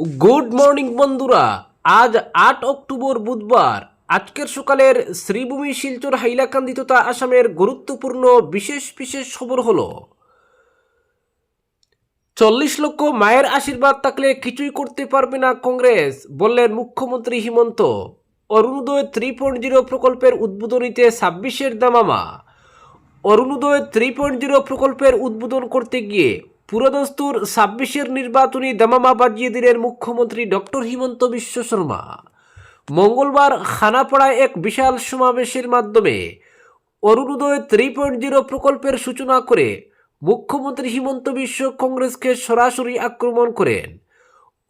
Good morning বন্ধুরা। আজ আট অক্টোবর বুধবার। আজকের সকালের শ্রীভূমি শিলচর হাইলাকান্দি তথা আসামের গুরুত্বপূর্ণ বিশেষ বিশেষ খবর হলো, চল্লিশ লক্ষ মায়ের আশীর্বাদ থাকলে কিছুই করতে পারবে না কংগ্রেস, বললেন মুখ্যমন্ত্রী Himanta. Orunodoi three point zero প্রকল্পের উদ্বোধনীতে ছাব্বিশের দামামা। অরুণোদয় থ্রি পয়েন্ট জিরো প্রকল্পের উদ্বোধন করতে গিয়ে পুরোদস্তুর ছাব্বিশের নির্বাচনী দামামা বাজিয়ে দিলেন মুখ্যমন্ত্রী ডক্টর হিমন্ত বিশ্ব শর্মা। মঙ্গলবার খানাপাড়ায় এক বিশাল সমাবেশের মাধ্যমে অরুণোদয় থ্রি পয়েন্ট জিরো প্রকল্পের সূচনা করে মুখ্যমন্ত্রী হিমন্ত বিশ্ব কংগ্রেসকে সরাসরি আক্রমণ করেন।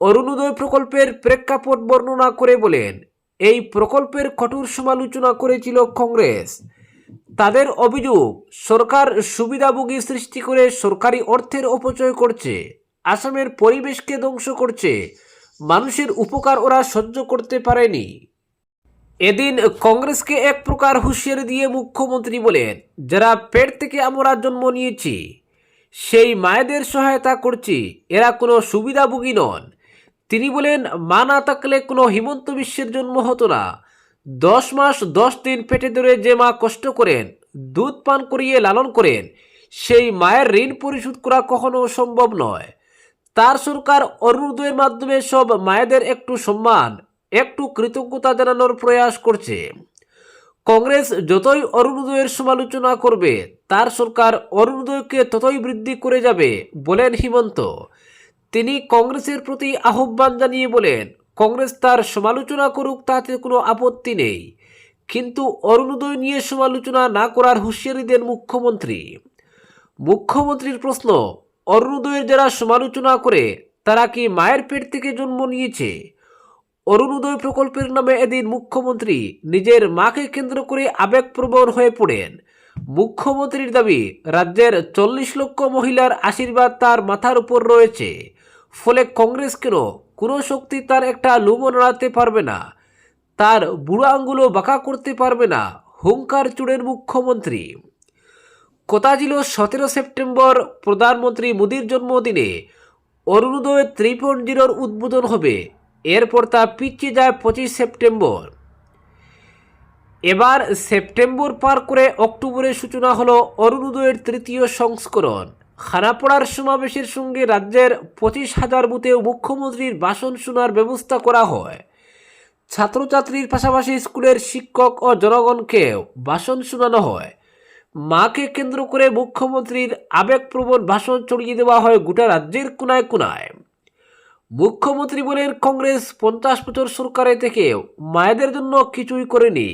অরুণোদয় প্রকল্পের প্রেক্ষাপট বর্ণনা করে বলেন, এই প্রকল্পের কঠোর সমালোচনা করেছিল কংগ্রেস। তাদের অভিযোগ, সরকার সুবিধাভোগী সৃষ্টি করে সরকারি অর্থের অপচয় করছে, আসামের পরিবেশকে ধ্বংস করছে, মানুষের উপকার ওরা সহ্য করতে পারেনি। এদিন কংগ্রেসকে এক প্রকার হুঁশিয়ারি দিয়ে মুখ্যমন্ত্রী বলেন, যারা পেট থেকে আমরা জন্ম নিয়েছি, সেই মায়েদের সহায়তা করছি, এরা কোনো সুবিধাভোগী নন। তিনি বলেন মা না থাকলে কোনো হিমন্ত বিশ্বের জন্ম হতো না। দশ মাস দশ দিন পেটে ধরে যে মা কষ্ট করেন, দুধ পান করিয়ে লালন করেন, সেই মায়ের ঋণ পরিশোধ করা কখনো সম্ভব নয়। তার সরকার অরুণোদয়ের মাধ্যমে সব মায়েদের একটু সম্মান, একটু কৃতজ্ঞতা জানানোর প্রয়াস করছে। কংগ্রেস যতই অরুণোদয়ের সমালোচনা করবে, তার সরকার অরুণোদয়কে ততই বৃদ্ধি করে যাবে, বলেন হিমন্ত। তিনি কংগ্রেসের প্রতি আহ্বান জানিয়ে বলেন কংগ্রেস তার সমালোচনা করুক, তাতে কোনো আপত্তি নেই। কিন্তু অরুণোদয় নিয়ে সমালোচনা না করার হুঁশিয়ারি দেন মুখ্যমন্ত্রী। মুখ্যমন্ত্রীর প্রশ্ন অরুণোদয়ের যারা সমালোচনা করে, তারা কি মায়ের পেট থেকে জন্ম নিয়েছে? অরুণোদয় প্রকল্পের নামে এদিন মুখ্যমন্ত্রী নিজের মাকে কেন্দ্র করে আবেগপ্রবণ হয়ে পড়েন। মুখ্যমন্ত্রীর দাবি, রাজ্যের চল্লিশ লক্ষ মহিলার আশীর্বাদ তার মাথার উপর রয়েছে। ফলে কংগ্রেস কেন কোনো শক্তি তার একটা লুমো নাড়াতে পারবে না। তার বুড়ো আঙ্গুলও বাঁকা করতে পারবে না, হুঙ্কার চুড়ের মুখ্যমন্ত্রী। কথা ছিল সতেরো সেপ্টেম্বর, প্রধানমন্ত্রী মোদীর জন্মদিনে। অরুণোদয় ত্রিপন জিরোর উদ্বোধন হবে, এরপর তা পিছিয়ে যায় পঁচিশ সেপ্টেম্বর। এবার সেপ্টেম্বর পার করে অক্টোবরের সূচনা হলো অরুণোদয়ের তৃতীয় সংস্করণ। খানাপাড়ার সমাবেশের সঙ্গে রাজ্যের পঁচিশ হাজার বুথেও মুখ্যমন্ত্রীর ভাষণ শোনার ব্যবস্থা করা হয়। ছাত্রছাত্রীর পাশাপাশি স্কুলের শিক্ষক ও জনগণকেও ভাষণ শোনানো হয়। মাকে কেন্দ্র করে মুখ্যমন্ত্রীর আবেগপ্রবণ ভাষণ চড়িয়ে দেওয়া হয় গোটা রাজ্যের কোনায় কোনায় মুখ্যমন্ত্রী বলেন, কংগ্রেস পঞ্চাশ বছর সরকারে থেকেও মায়েদের জন্য কিছুই করেনি।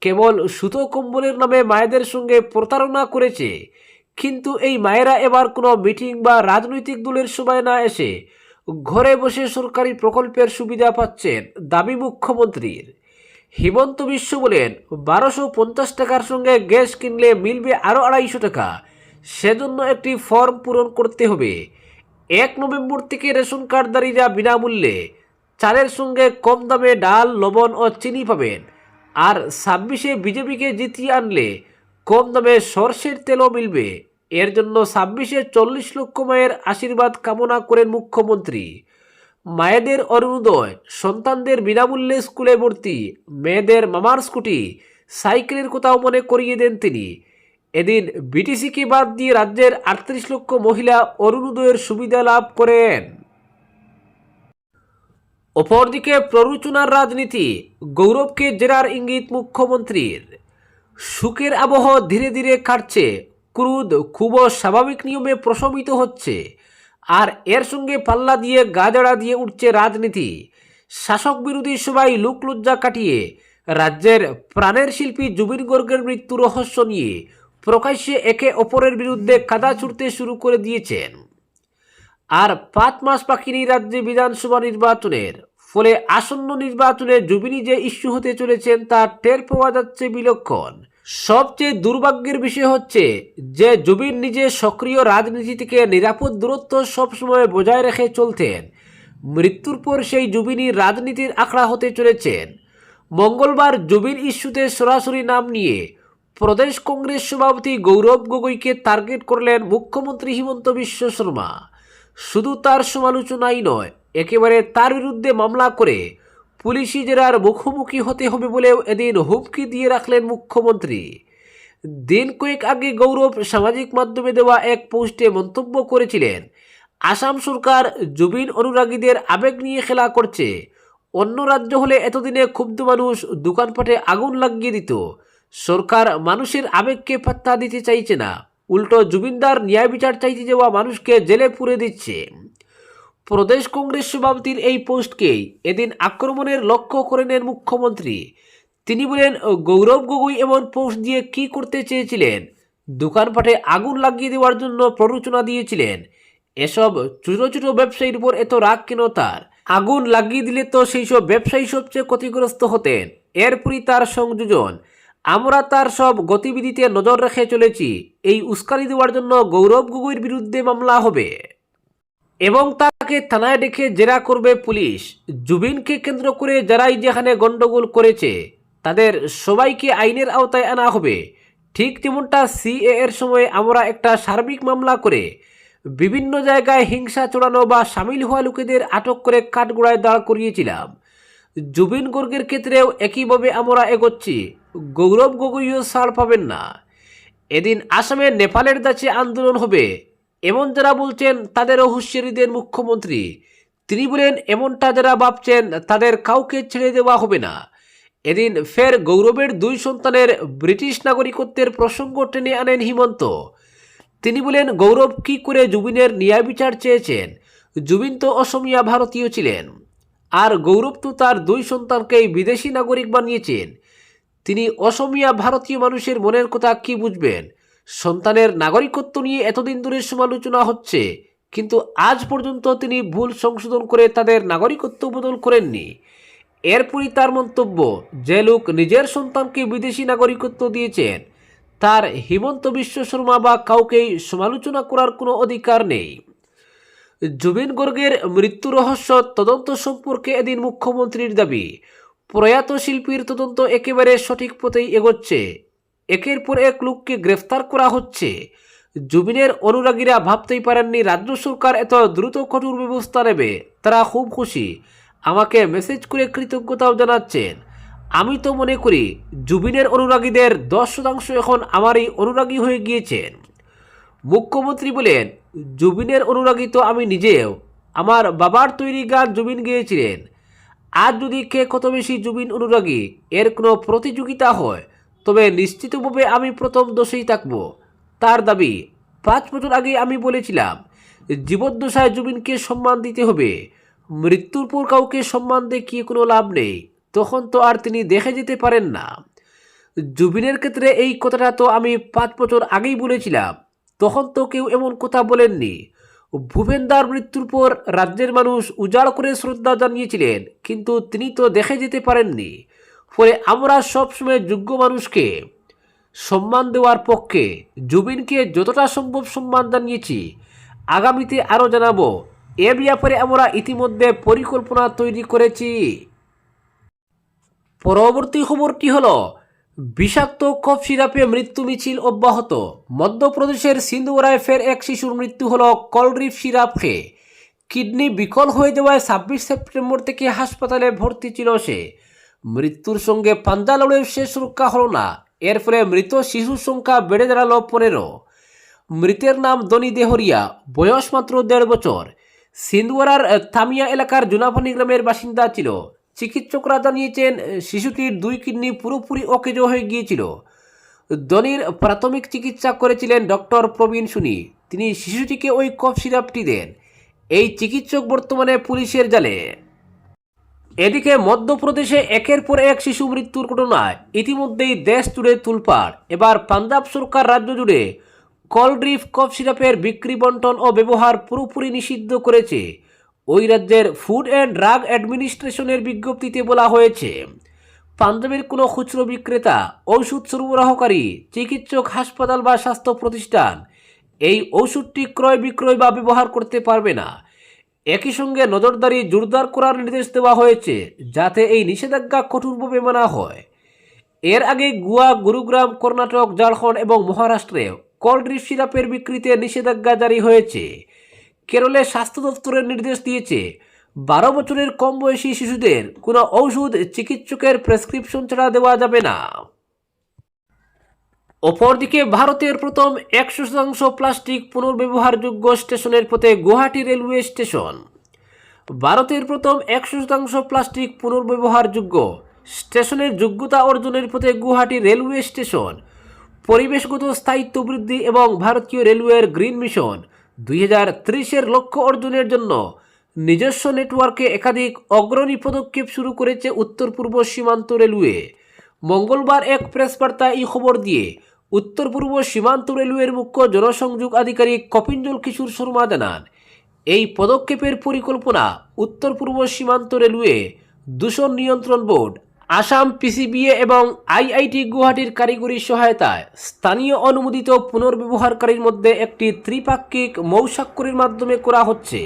কেবল সুতো কম্বলের নামে মায়েদের সঙ্গে প্রতারণা করেছে। কিন্তু এই মায়েরা এবার কোনো মিটিং বা রাজনৈতিক দলের সভায় না এসে ঘরে বসে সরকারি প্রকল্পের সুবিধা পাচ্ছেন দাবি মুখ্যমন্ত্রীর। হিমন্ত বিশ্ব বলেন, বারোশো পঞ্চাশ টাকার সঙ্গে গ্যাস কিনলে মিলবে আরও আড়াইশো টাকা। সেজন্য একটি ফর্ম পূরণ করতে হবে। এক নভেম্বর থেকে রেশন কার্ডধারীরা বিনামূল্যে চালের সঙ্গে কম দামে ডাল, লবণ ও চিনি পাবেন। আর ছাব্বিশে বিজেপিকে জিতিয়ে আনলে কম দামে সর্ষের তেলও মিলবে। এর জন্য ছাব্বিশে চল্লিশ লক্ষ মায়ের আশীর্বাদ কামনা করেন মুখ্যমন্ত্রী। মায়েদের অরুণোদয়, সন্তানদের বিনামূল্যে স্কুলে ভর্তি, মেয়েদের মামার স্কুটি, সাইকেলের কথাও মনে করিয়ে দেন তিনি। এদিন বিটিসিকে বাদ দিয়ে রাজ্যের আটত্রিশ লক্ষ মহিলা অরুণোদয়ের সুবিধা লাভ করেন। অপরদিকে প্ররোচনার রাজনীতি, গৌরবকে জেরার ইঙ্গিত মুখ্যমন্ত্রীর। সুখের আবহ ধীরে ধীরে কাটছে, ক্রুদ খুব স্বাভাবিক নিয়মে প্রশমিত হচ্ছে। আর এর সঙ্গে পাল্লা দিয়ে, গাজড়া দিয়ে উঠছে রাজনীতি। শাসক বিরোধী সবাই লুকলজ্জা কাটিয়ে, রাজ্যের প্রাণের শিল্পী জুবিন গর্গের মৃত্যু রহস্য নিয়ে প্রকাশ্যে একে অপরের বিরুদ্ধে কাদা ছুটতে শুরু করে দিয়েছেন। আর পাঁচ মাস নেই রাজ্যে বিধানসভা নির্বাচনের। ফলে আসন্ন নির্বাচনে জুবিনী যে ইস্যু হতে চলেছেন তা টের পাওয়া যাচ্ছে বিলক্ষণ। সবচেয়ে দুর্ভাগ্যের বিষয় হচ্ছে যে জুবিন নিজে সক্রিয় রাজনীতি থেকে নিরাপদ দূরত্ব সবসময় বজায় রেখে চলতেন। মৃত্যুর পর সেই জুবিনী রাজনীতির আখড়া হতে চলেছেন। মঙ্গলবার জুবিন ইস্যুতে সরাসরি নাম নিয়ে প্রদেশ কংগ্রেস সভাপতি গৌরব গগৈকে টার্গেট করলেন মুখ্যমন্ত্রী হিমন্ত বিশ্ব শর্মা। শুধু তার সমালোচনাই নয় একেবারে তার বিরুদ্ধে মামলা করে পুলিশি জেরার মুখোমুখি হতে হবে বলেও এদিন হুমকি দিয়ে রাখলেন মুখ্যমন্ত্রী। দিন কয়েক আগে গৌরব সামাজিক মাধ্যমে দেওয়া এক পোস্টে মন্তব্য করেছিলেন, আসাম সরকার জুবিন অনুরাগীদের আবেগ নিয়ে খেলা করছে। অন্য রাজ্য হলে এতদিনে ক্ষুব্ধ মানুষ দোকানপাটে আগুন লাগিয়ে দিত। সরকার মানুষের আবেগকে পাত্তা দিতে চাইছে না। উল্টো জুবিনদার ন্যায় বিচার চাইতে যাওয়া মানুষকে জেলে পুরে দিচ্ছে। প্রদেশ কংগ্রেস সভাপতির এই পোস্টকেই এদিন আক্রমণের লক্ষ্য করে নেন মুখ্যমন্ত্রী। তিনি বলেন, গৌরব গগৈ এমন পোস্ট দিয়ে কি করতে চেয়েছিলেন? দোকানপাটে আগুন লাগিয়ে দেওয়ার জন্য প্ররোচনা দিয়েছিলেন। এসব ছোট ছোট ব্যবসায়ীর উপর এত রাগ কেন তার? আগুন লাগিয়ে দিলে তো সেই সব ব্যবসায়ী সবচেয়ে ক্ষতিগ্রস্ত হতেন। এরপরই তার সংযোজন। আমরা তার সব গতিবিধিতে নজর রেখে চলেছি। এই উস্কানি দেওয়ার জন্য গৌরব গগৈর বিরুদ্ধে মামলা হবে। এবং তাকে থানায় ডেকে জেরা করবে পুলিশ। জুবিনকে কেন্দ্র করে যারাই যেখানে গন্ডগোল করেছে, তাদের সবাইকে আইনের আওতায় আনা হবে। ঠিক যেমনটা সিএ এর সময় আমরা একটা সার্বিক মামলা করে বিভিন্ন জায়গায় হিংসা চড়ানো বা সামিল হওয়া লোকেদের আটক করে কাঠগোড়ায় দাঁড় করিয়েছিলাম। জুবিন গর্গের ক্ষেত্রেও একইভাবে আমরা এগোচ্ছি। গৌরব গগৈও ছাড় পাবেন না। এদিন আসামে নেপালের দাচে আন্দোলন হবে। এমন যারা বলছেন তাদেরও হুঁশিয়ারি মুখ্যমন্ত্রী তিনি বলেন এমনটা যারা ভাবছেন তাদের কাউকে ছেড়ে দেওয়া হবে না। এদিন ফের গৌরবের দুই সন্তানের ব্রিটিশ নাগরিকত্বের প্রসঙ্গ টেনে আনেন হিমন্ত। তিনি বলেন, গৌরব কি করে জুবিনের ন্যায় বিচার চেয়েছেন? জুবিন তো অসমিয়া ভারতীয় ছিলেন। আর গৌরব তো তার দুই সন্তানকেই বিদেশি নাগরিক বানিয়েছেন। তিনি অসমিয়া ভারতীয় মানুষের মনের কথা কি বুঝবেন? সন্তানের নাগরিকত্ব নিয়ে এতদিন ধরে সমালোচনা হচ্ছে, কিন্তু আজ পর্যন্ত তিনি ভুল সংশোধন করে তাদের নাগরিকত্ব বদল করেননি। এরপরই তার মন্তব্য, যে লোক নিজের সন্তানকে বিদেশি নাগরিকত্ব দিয়েছেন, তার হিমন্ত বিশ্ব শর্মা বা কাউকেই সমালোচনা করার কোনো অধিকার নেই। জুবিন গর্গের মৃত্যু রহস্য তদন্ত সম্পর্কে এদিন মুখ্যমন্ত্রীর দাবি, প্রয়াত শিল্পীর তদন্ত একেবারে সঠিক পথেই এগোচ্ছে। একের পর এক লোককে গ্রেফতার করা হচ্ছে। জুবিনের অনুরাগীরা ভাবতেই পারেননি, রাজ্য সরকার এত দ্রুত কঠোর ব্যবস্থা নেবে। তারা খুব খুশি। আমাকে মেসেজ করে কৃতজ্ঞতাও জানাচ্ছেন। আমি তো মনে করি, জুবিনের অনুরাগীদের দশ শতাংশ এখন আমারই অনুরাগী হয়ে গিয়েছেন। মুখ্যমন্ত্রী বলেন, জুবিনের অনুরাগী তো আমি নিজেও। আমার বাবার তৈরি গান জুবিন গেয়েছিলেন। আজ যদি কে কত বেশি জুবিন অনুরাগী, এর কোনো প্রতিযোগিতা হয় তবে নিশ্চিতভাবে আমি প্রথম দোষেই থাকব। তার দাবি, পাঁচ বছর আগে আমি বলেছিলাম, জীবদ্দশায় জুবিনকে সম্মান দিতে হবে। মৃত্যুর পর কাউকে সম্মান দেখিয়ে কোনো লাভ নেই, তখন তো আর তিনি দেখে যেতে পারেন না। জুবিনের ক্ষেত্রে এই কথাটা তো আমি পাঁচ বছর আগেই বলেছিলাম, তখন তো কেউ এমন কথা বলেননি। ভূপেন্দার মৃত্যুর পর রাজ্যের মানুষ উজাড় করে শ্রদ্ধা জানিয়েছিলেন, কিন্তু তিনি তো দেখে যেতে পারেননি। ফলে আমরা সবসময় যোগ্য মানুষকে সম্মান দেওয়ার পক্ষে জুবিনকে যতটা সম্ভব সম্মান জানিয়েছি। আগামীতে আরও জানাব। এ ব্যাপারে আমরা ইতিমধ্যে পরিকল্পনা তৈরি করেছি। পরবর্তী খবরটি হল, বিষাক্ত কফ সিরাপে মৃত্যু মিছিল অব্যাহত। মধ্যপ্রদেশের সিন্ধুরায় ফের এক শিশুর মৃত্যু হল কলড্রিপ সিরাপ খেয়ে কিডনি বিকল হয়ে যাওয়ায় ছাব্বিশ সেপ্টেম্বর থেকে হাসপাতালে ভর্তি ছিল সে। মৃত্যুর সঙ্গে পাঞ্জা লড়ে শেষ রক্ষা হলো না। এর ফলে মৃত শিশুর সংখ্যা বেড়ে দাঁড়াল পনেরো। মৃতের নাম দনি দেহরিয়া, বয়স মাত্র দেড় বছর। সিন্দুয়ারার থামিয়া এলাকার জুনাফানি গ্রামের বাসিন্দা ছিল। চিকিৎসকরা জানিয়েছেন, শিশুটির দুই কিডনি পুরোপুরি অকেজো হয়ে গিয়েছিল। দনির প্রাথমিক চিকিৎসা করেছিলেন ডক্টর প্রবীণ সুনি। তিনি শিশুটিকে ওই কফ সিরাপটি দেন। এই চিকিৎসক বর্তমানে পুলিশের জালে। এদিকে মধ্যপ্রদেশে একের পর এক শিশু মৃত্যুর ঘটনায় ইতিমধ্যেই দেশ জুড়ে তুলপাড়। এবার পাঞ্জাব সরকার রাজ্য জুড়ে কলড্রিফ, কফ সিরাপের বিক্রি বন্টন ও ব্যবহার পুরোপুরি নিষিদ্ধ করেছে। ওই রাজ্যের ফুড অ্যান্ড ড্রাগ অ্যাডমিনিস্ট্রেশনের বিজ্ঞপ্তিতে বলা হয়েছে, পাঞ্জাবের কোনো খুচরো বিক্রেতা, ঔষধ সরবরাহকারী, চিকিৎসক হাসপাতাল বা স্বাস্থ্য প্রতিষ্ঠান এই ওষুধটি ক্রয় বিক্রয় বা ব্যবহার করতে পারবে না। একই সঙ্গে নজরদারি জোরদার করার নির্দেশ দেওয়া হয়েছে, যাতে এই নিষেধাজ্ঞা কঠোরভাবে মানা হয়। এর আগে গোয়া, গুরুগ্রাম, কর্ণাটক, ঝাড়খণ্ড এবং মহারাষ্ট্রে কলড্রিপ সিরাপের বিক্রিতে নিষেধাজ্ঞা জারি হয়েছে। কেরলে স্বাস্থ্য দপ্তরের নির্দেশ দিয়েছে, বারো বছরের কম বয়সী শিশুদের কোনো ঔষধ চিকিৎসকের প্রেসক্রিপশন ছাড়া দেওয়া যাবে না। অপরদিকে ভারতের প্রথম একশো শতাংশ প্লাস্টিক পুনর্ব্যবহারযোগ্য স্টেশনের পথে গুয়াহাটি রেলওয়ে স্টেশন। ভারতের প্রথম একশো শতাংশ প্লাস্টিক পুনর্ব্যবহারযোগ্য স্টেশনের যোগ্যতা অর্জনের পথে গুয়াহাটি রেলওয়ে স্টেশন। পরিবেশগত স্থায়িত্ব বৃদ্ধি এবং ভারতীয় রেলওয়ের গ্রিন মিশন দুই হাজার ত্রিশের লক্ষ্য অর্জনের জন্য নিজস্ব নেটওয়ার্কে একাধিক অগ্রণী পদক্ষেপ শুরু করেছে উত্তর পূর্ব সীমান্ত রেলওয়ে। মঙ্গলবার এক প্রেস বার্তায় এই খবর দিয়ে উত্তর পূর্ব সীমান্ত রেলওয়ের মুখ্য জনসংযোগ আধিকারিক কপিঞ্জল কিশোর শর্মা জানান, এই পদক্ষেপের পরিকল্পনা উত্তর পূর্ব সীমান্ত রেলওয়ে, দূষণ নিয়ন্ত্রণ বোর্ড, আসাম পিসিবিএ এবং আইআইটি গুয়াহাটির কারিগরি সহায়তায় স্থানীয় অনুমোদিত পুনর্ব্যবহারকারীর মধ্যে একটি ত্রিপাক্ষিক মৌসাক্ষরের মাধ্যমে করা হচ্ছে।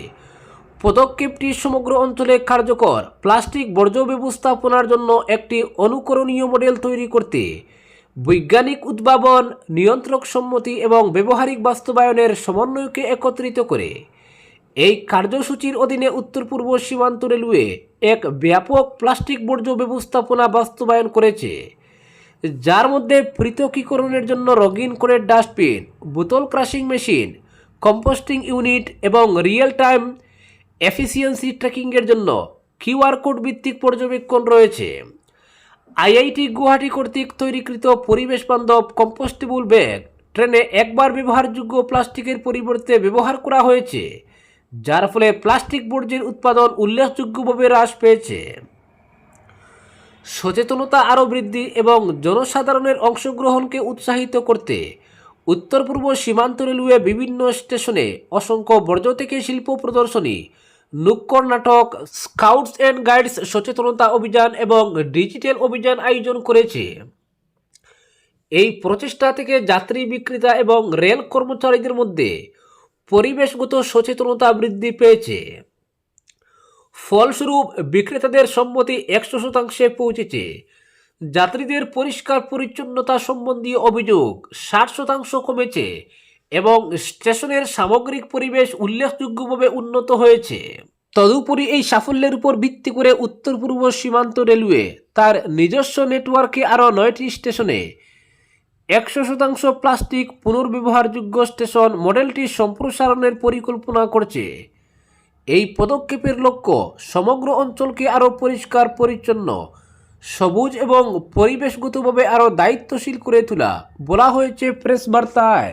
পদক্ষেপটি সমগ্র অঞ্চলে কার্যকর প্লাস্টিক বর্জ্য ব্যবস্থাপনার জন্য একটি অনুকরণীয় মডেল তৈরি করতে বৈজ্ঞানিক উদ্ভাবন, নিয়ন্ত্রক সম্মতি এবং ব্যবহারিক বাস্তবায়নের সমন্বয়কে একত্রিত করে। এই কার্যসূচির অধীনে উত্তর পূর্ব সীমান্ত রেলওয়ে এক ব্যাপক প্লাস্টিক বর্জ্য ব্যবস্থাপনা বাস্তবায়ন করেছে, যার মধ্যে পৃথকীকরণের জন্য রঙিন করে ডাস্টবিন, বোতল ক্রাশিং মেশিন, কম্পোস্টিং ইউনিট এবং রিয়েল টাইম এফিসিয়েন্সি ট্র্যাকিংয়ের জন্য কিউআর কোড ভিত্তিক পর্যবেক্ষণ রয়েছে। আইআইটি গুয়াহাটি কর্তৃক তৈরিকৃত পরিবেশ বান্ধব কম্পোস্টেবল ব্যাগ। ট্রেনে একবার ব্যবহারযোগ্য প্লাস্টিকের পরিবর্তে ব্যবহার করা হয়েছে, যার ফলে প্লাস্টিক বর্জ্যের উৎপাদন উল্লেখযোগ্যভাবে হ্রাস পেয়েছে। সচেতনতা আরও বৃদ্ধি এবং জনসাধারণের অংশগ্রহণকে উৎসাহিত করতে উত্তর পূর্ব সীমান্ত রেলওয়ে বিভিন্ন স্টেশনে অসংখ্য বর্জ্য থেকে শিল্প প্রদর্শনী নুক্কর নাটক, স্কাউটস অ্যান্ড গাইডস, সচেতনতা অভিযান এবং ডিজিটাল অভিযান আয়োজন করেছে। এই প্রচেষ্টা থেকে যাত্রী বিক্রেতা এবং রেল কর্মচারীদের মধ্যে পরিবেশগত সচেতনতা বৃদ্ধি পেয়েছে। ফলস্বরূপ, বিক্রেতাদের সম্মতি একশো শতাংশে পৌঁছেছে। যাত্রীদের পরিষ্কার পরিচ্ছন্নতা সম্বন্ধীয় অভিযোগ ষাট শতাংশ কমেছে। এবং স্টেশনের সামগ্রিক পরিবেশ উল্লেখযোগ্যভাবে উন্নত হয়েছে। তদুপরি এই সাফল্যের উপর ভিত্তি করে উত্তর পূর্ব সীমান্ত রেলওয়ে তার নিজস্ব নেটওয়ার্কে আরও নয়টি স্টেশনে একশো শতাংশ প্লাস্টিক পুনর্ব্যবহারযোগ্য স্টেশন মডেলটি সম্প্রসারণের পরিকল্পনা করছে। এই পদক্ষেপের লক্ষ্য সমগ্র অঞ্চলকে আরও পরিষ্কার, পরিচ্ছন্ন, সবুজ এবং পরিবেশগতভাবে আরও দায়িত্বশীল করে তোলা বলা হয়েছে প্রেস বার্তায়